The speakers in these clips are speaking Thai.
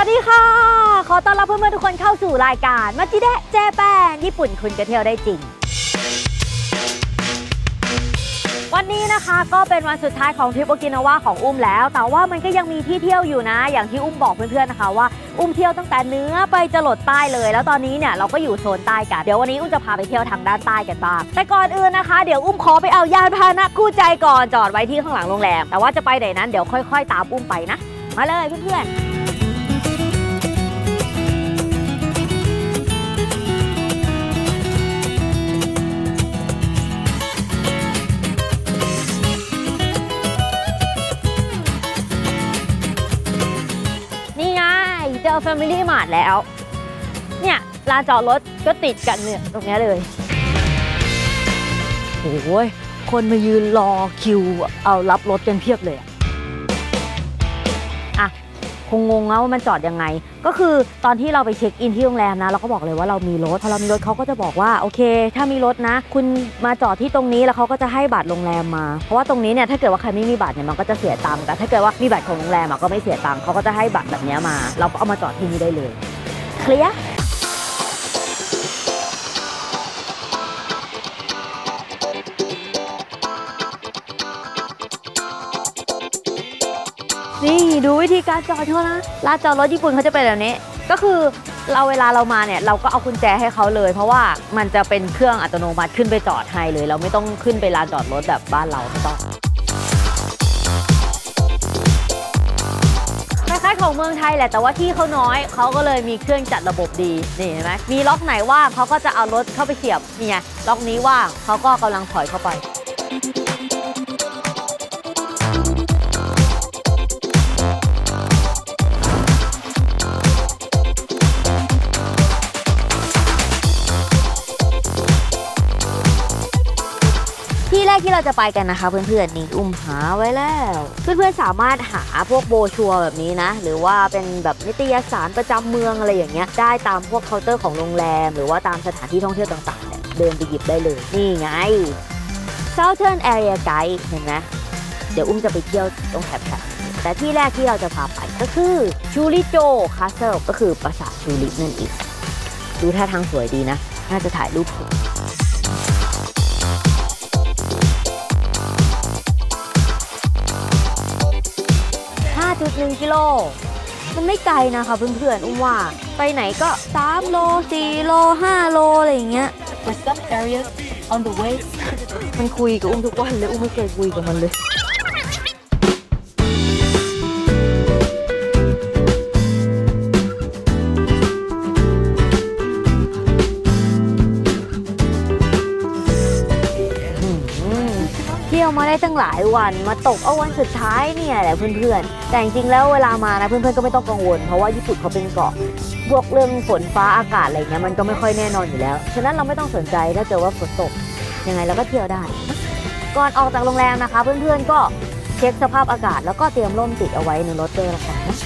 วัสดีค่ะ ขอต้อนรับเพื่อนๆทุกคนเข้าสู่รายการมาจิเดะเจแปนญี่ปุ่นคุณก็เที่ยวได้จริง วันนี้นะคะก็เป็นวันสุดท้ายของทริปโอกินาวาของอุ้มแล้ว แต่ว่ามันก็ยังมีที่เที่ยวอยู่นะ อย่างที่อุ้มบอกเพื่อนๆนะคะว่าอุ้มเที่ยวตั้งแต่เหนื้อไปจรดใต้เลย แล้วตอนนี้เนี่ยเราก็อยู่โซนใต้กันเดี๋ยววันนี้อุ้มจะพาไปเที่ยวทางด้านใต้กันบ้างแต่ก่อนอื่นนะคะเดี๋ยวอุ้มขอไปเอายานพาหนะคู่ใจก่อนจอดไว้ที่ข้างหลังโรงแรมแต่ว่าจะไปไหนนั้นเดี๋ยวค่อย ๆ ตามอุ้มไปนะ มาเลยเพื่อนๆ Family Mart แล้ว เนี่ยลานจอดรถก็ติดกันเนี่ยตรงนี้เลย โอ้ยคนมายืนรอคิวเอารับรถกันเพียบเลยอะ คงงงนะว่ามันจอดยังไง ก็คือตอนที่เราไปเช็คอินที่โรงแรมนะเราก็บอกเลยว่าเรามีรถพอเรามีรถเขาก็จะบอกว่าโอเค ถ้ามีรถนะ คุณมาจอดที่ตรงนี้แล้วเขาก็จะให้บัตรโรงแรมมา เพราะว่าตรงนี้เนี่ยถ้าเกิดว่าใครไม่มีบัตรเนี่ยมันก็จะเสียตังค์แต่ถ้าเกิดว่ามีบัตรของโรงแรมก็ไม่เสียตังค์เขาก็จะให้บัตรแบบนี้มา เราก็เอามาจอดที่นี่ได้เลยเคลียร์ นี่ดูวิธีการจอดเขานะลานจอดรถญี่ปุ่นเขาจะเป็นแบบนี้ ก็คือเราเวลาเรามาเนี่ยเราก็เอากุญแจให้เขาเลย เพราะว่ามันจะเป็นเครื่องอัตโนมัติขึ้นไปจอดให้เลย เราไม่ต้องขึ้นไปลานจอดรถแบบบ้านเราไม่ต้องคล้ายๆของเมืองไทยแหละแต่ว่าที่เขาน้อยเขาก็เลยมีเครื่องจัดระบบดีนี่เห็นไหมมีล็อกไหนว่างเขาก็จะเอารถเข้าไปเสียบนี่ไงล็อกนี้ว่างเขาก็กำลังถอยเข้าไป ที่เราจะไปกันนะคะ เพื่อนๆนี่อุ้มหาไว้แล้ว เพื่อนๆสามารถหาพวกโบชัวแบบนี้นะ หรือว่าเป็นแบบนิตยสารประจำเมืองอะไรอย่างเงี้ยได้ตามพวกเคาน์เตอร์ของโรงแรม หรือว่าตามสถานที่ท่องเที่ยวต่างๆเนี่ยเดินไปหยิบได้เลยนี่ไง Southern Area Guide เห็นไหมเดี๋ยวอุ้มจะไปเที่ยวตรงแถบๆแต่ที่แรกที่เราจะพาไปก็คือชูริโจคาสเซิลก็คือปราสาทชูรินั่นเองดูท่าทางสวยดีนะ น่าจะถ่ายรูปสวย กิโล มันไม่ไกลนะคะเพื่อนๆอุ้มว่า ไปไหนก็ 3 โล 4 โล 5 โล อะไรอย่างเงี้ย For some areas on the way, มันคุยกับอุ้มทุกวันเลย อุ้มไม่เคยคุยกับมันเลย เที่ยวมาได้ตั้งหลายวันมาตกเอาวันสุดท้ายเนี่ยแหละเพื่อนๆ แต่จริงๆแล้วเวลามานะเพื่อนๆก็ไม่ต้องกังวล เพราะว่าญี่ปุ่นเขาเป็นเกาะพวกเรื่องฝนฟ้าอากาศอะไรเงี้ยมันก็ไม่ค่อยแน่นอนอยู่แล้ว ฉะนั้นเราไม่ต้องสนใจถ้าเจอว่าฝนตกยังไงเราก็เที่ยวได้ ก่อนออกจากโรงแรมนะคะ เพื่อนๆก็เช็คสภาพอากาศแล้วก็เตรียมร่มติดเอาไว้ในรถด้วยละกันนะ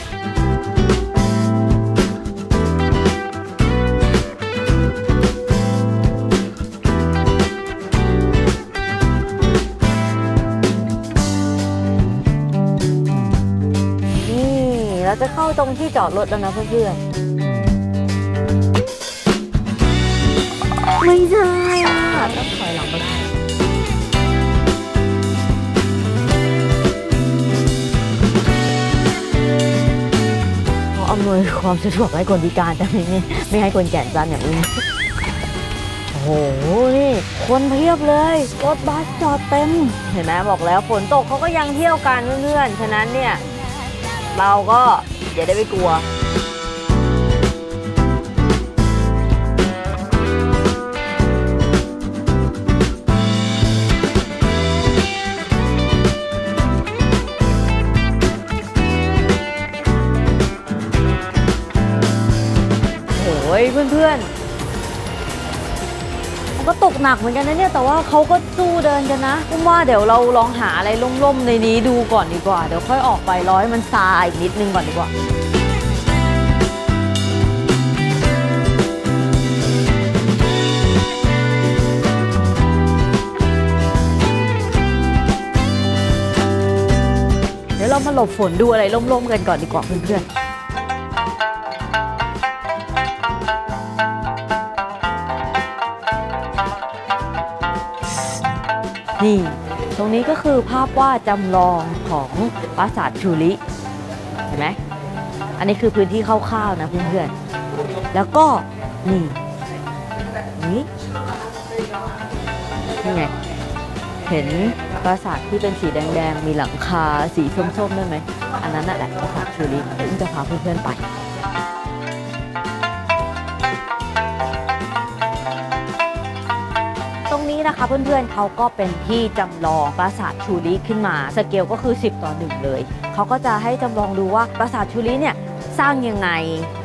ตรงที่จอดรถแล้วนะเพื่อนๆไม่ใช่ะต้องถอยหลังไปเขาอำนวยความสะดวกให้คนพิการแต่ไม่ไม่ให้คนแก่นสั้นอย่างนี้โอ้โห นี่ คนเพียบเลย รถบัสจอดเต็ม เห็นไหมบอกแล้วฝนตกเขาก็ยังเที่ยวกันเพื่อนๆ ฉะนั้นเนี่ย เราก็ อย่าได้ไปกลัวโอ้ยเพื่อนๆมัน ก็ตกหนักเหมือนกันนะเนี่ย แต่ว่าเขาก็สู้เดินกันนะผมว่าเดี๋ยวเราลองหาอะไรล่มๆในนี้ดูก่อนดีกว่า เดี๋ยวค่อยออกไปร้อยมันซาอีกนิดนึงก่อนดีกว่าเดี๋ยวเรามาหลบฝนดูอะไรล่มๆกันก่อนดีกว่าเพื่อนๆ นี่ ตรงนี้ก็คือภาพวาดจำลองของปราสาทชูริเห็นไหมอันนี้คือพื้นที่คร่าวๆนะเพื่อนๆแล้วก็นี่นี่นี่ไงเห็นปราสาทที่เป็นสีแดงๆ มีหลังคาสีส้มๆได้ไหม อันนั้นน่ะแหละปราสาทชูริเดี๋ยวอุ้มจะพาเพื่อนๆไป นะคะเพื่อนๆเขาก็เป็นที่จำลองปราสาทชูริขึ้นมาสเกลก็คือ 10 ต่อ 1 เลยเขาก็จะให้จำลองดูว่าปราสาทชูริเนี่ยสร้างยังไง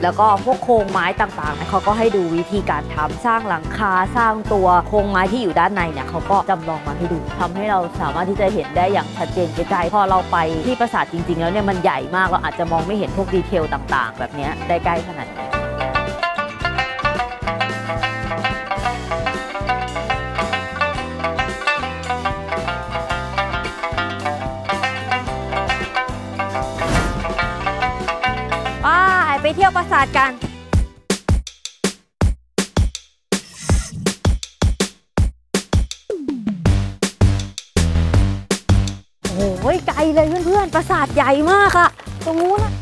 แล้วก็พวกโครงไม้ต่างๆเนี่ยเขาก็ให้ดูวิธีการทำสร้างหลังคาสร้างตัวโครงไม้ที่อยู่ด้านในเนี่ยเขาก็จำลองมาให้ดูทำให้เราสามารถที่จะเห็นได้อย่างชัดเจนใกล้ๆพอเราไปที่ปราสาทจริง ๆ แล้วเนี่ยมันใหญ่มากเราอาจจะมองไม่เห็นพวกดีเทลต่าง ๆ แบบนี้ได้ใกล้ขนาด ประสาทกันโอ้ยไกลเลยเพื่อนๆ ประสาทใหญ่มากอะตรงนู้นอะ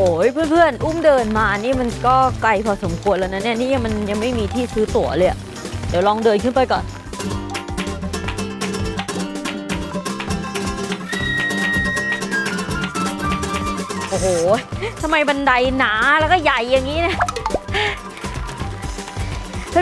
โอ้ยเพื่อนๆ อุ้มเดินมานี่มันก็ไกลพอสมควรแล้วนะเนี่ยนี่มันยังไม่มีที่ซื้อตั๋วเลยเดี๋ยวลองเดินขึ้นไปก่อนโอ้โหทำไมบันไดหนาแล้วก็ใหญ่อย่างนี้เนะ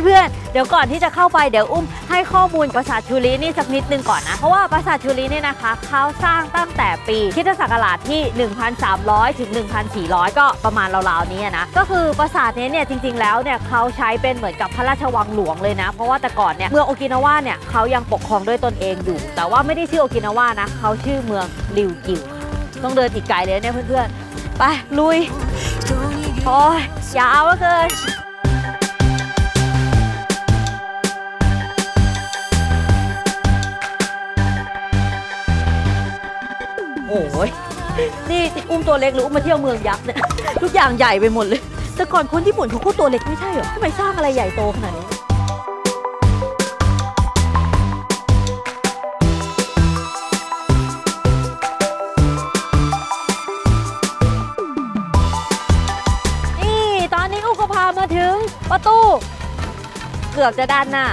เพื่อนๆ เดี๋ยวก่อนที่จะเข้าไปเดี๋ยวอุ้มให้ข้อมูลปราสาทชูรินี่สักนิดนึงก่อนนะ เพราะว่าปราสาทชูริเนี่ยนะคะเขาสร้างตั้งแต่ปีคริสตศักราชที่ 1,300 ถึง 1,400 ก็ประมาณราวๆนี้นะ ก็คือปราสาทนี้เนี่ยจริงๆ แล้วเนี่ยเขาใช้เป็นเหมือนกับพระราชวังหลวงเลยนะ เพราะว่าแต่ก่อนเนี่ยเมืองโอกินาวาเนี่ยเขายังปกครองด้วยตนเองอยู่ แต่ว่าไม่ได้ชื่อโอกินาวานะเขาชื่อเมืองริวกิวต้องเดินอีกไกลเลยเนี่ยเพื่อนๆ ไปลุยโอ้ยยาวเหลือเกิน นี่อุ้มตัวเล็กหรืออุ้มมาเที่ยวเมืองยักษ์เนี่ยทุกอย่างใหญ่ไปหมดเลย แต่ก่อนคนญี่ปุ่นเขาก็ตัวเล็กไม่ใช่เหรอทำไมสร้างอะไรใหญ่โตขนาดนี้นี่ตอนนี้อุก็พามาถึงประตู เกือบจะด้านหน้า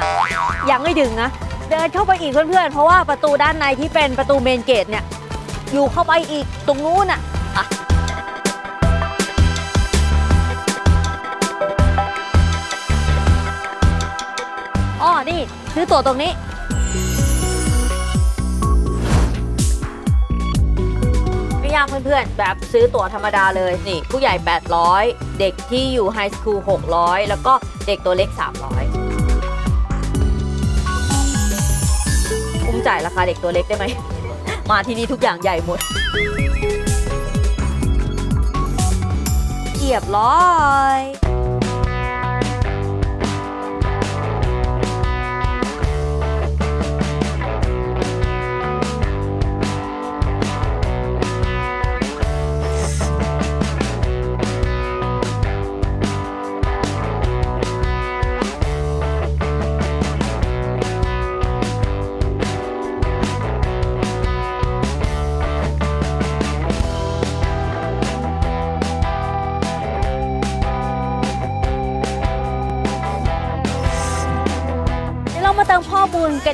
ยังไม่ถึงนะ เดินเข้าไปอีกเพื่อนๆ เพราะว่าประตูด้านในที่เป็นประตูเมนเกตเนี่ย อยู่เข้าไปอีกตรงนู้นอะอ๋อนี่ซื้อตั๋วตรงนี้ไม่ยากเพื่อนๆ แบบซื้อตั๋วธรรมดาเลยนี่ ผู้ใหญ่ 800 เด็กที่อยู่ไฮสคูล 600 แล้วก็เด็กตัวเล็ก 300อุ้มจ่ายราคาเด็กตัวเล็กได้ไหม มาที่นี่ทุกอย่างใหญ่หมดเรียบร้อย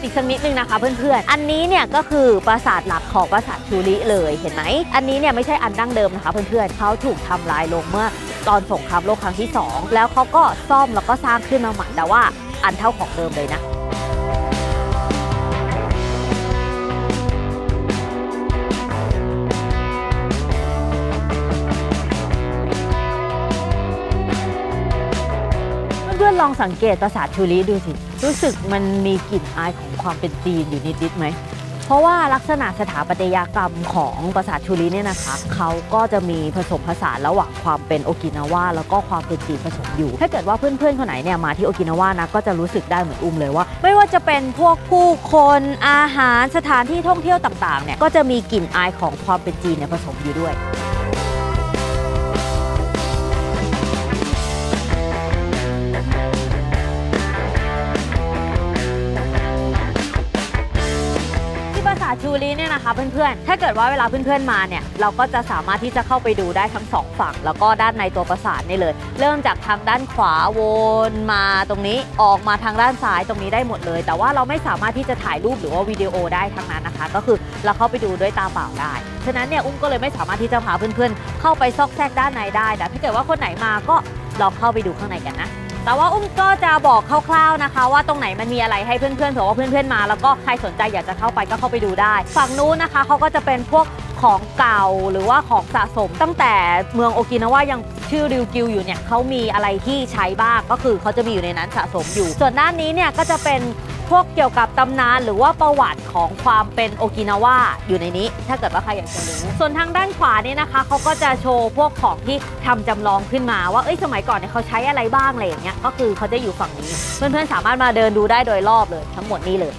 อีกสักนิดนึงนะคะเพื่อนๆ อันนี้เนี่ยก็คือปราสาทหลักของปราสาทชูริเลยเห็นไหม อันนี้เนี่ยไม่ใช่อันดั้งเดิมนะคะเพื่อนๆเขาถูกทำลายลงเมื่อตอนสงครามโลกครั้งที่ 2 แล้วเขาก็ซ่อมแล้วก็สร้างขึ้นมาใหม่แต่ว่าอันเท่าของเดิมเลยนะ ลองสังเกตปราสาทชูริดูสิ รู้สึกมันมีกลิ่นอายของความเป็นจีนอยู่นิดๆไหม เพราะว่าลักษณะสถาปัตยกรรมของปราสาทชูริเนี่ยนะคะ เขาก็จะมีผสมผสานระหว่างความเป็นโอกินาวาแล้วก็ความเป็นจีนผสมอยู่ ถ้าเกิดว่าเพื่อนๆคนไหนเนี่ยมาที่โอกินาวานะก็จะรู้สึกได้เหมือนอุ้มเลยว่า ไม่ว่าจะเป็นพวกผู้คนอาหารสถานที่ท่องเที่ยวต่างๆเนี่ยก็จะมีกลิ่นอายของความเป็นจีนเนี่ยผสมอยู่ด้วย ตูรีเนี่ยนะคะเพื่อนๆ ถ้าเกิดว่าเวลาเพื่อนๆมาเนี่ย เราก็จะสามารถที่จะเข้าไปดูได้ทั้งสองฝั่ง แล้วก็ด้านในตัวปราสาทนี่เลย เริ่มจากทางด้านขวาวนมาตรงนี้ออกมาทางด้านซ้ายตรงนี้ได้หมดเลย แต่ว่าเราไม่สามารถที่จะถ่ายรูปหรือว่าวิดีโอได้ทั้งนั้นนะคะ ก็คือเราเข้าไปดูด้วยตาเปล่าได้ ฉะนั้นเนี่ยอุ้มก็เลยไม่สามารถที่จะพาเพื่อนๆ เข้าไปซอกแซกด้านในได้แต่ถ้าเกิดว่าคนไหนมาก็ลองเข้าไปดูข้างในกันนะ แต่ว่าอุ้มก็จะบอกคร่าวๆนะคะ ว่าตรงไหนมันมีอะไรให้เพื่อนๆเผื่อว่าเพื่อนๆมา แล้วก็ใครสนใจอยากจะเข้าไปก็เข้าไปดูได้ ฝั่งนู้นนะคะเขาก็จะเป็นพวกของเก่าหรือว่าของสะสม ตั้งแต่เมืองโอกินาวายังชื่อริวกิวอยู่เนี่ยเขามีอะไรที่ใช้บ้างก็คือเขาจะมีอยู่ในนั้นสะสมอยู่ ส่วนด้านนี้เนี่ยก็จะเป็น พวกเกี่ยวกับตำนานหรือว่าประวัติของความเป็นโอกินาวาอยู่ในนี้ ถ้าเกิดว่าใครอยากจะรู้ส่วนทางด้านขวานี่นะคะเขาก็จะโชว์พวกของที่ทำจำลองขึ้นมาว่าเอ้ยสมัยก่อนเนี่ยเขาใช้อะไรบ้างอะไรอย่างเงี้ยก็คือเขาจะอยู่ฝั่งนี้ เพื่อนๆสามารถมาเดินดูได้โดยรอบเลย ทั้งหมดนี้เลย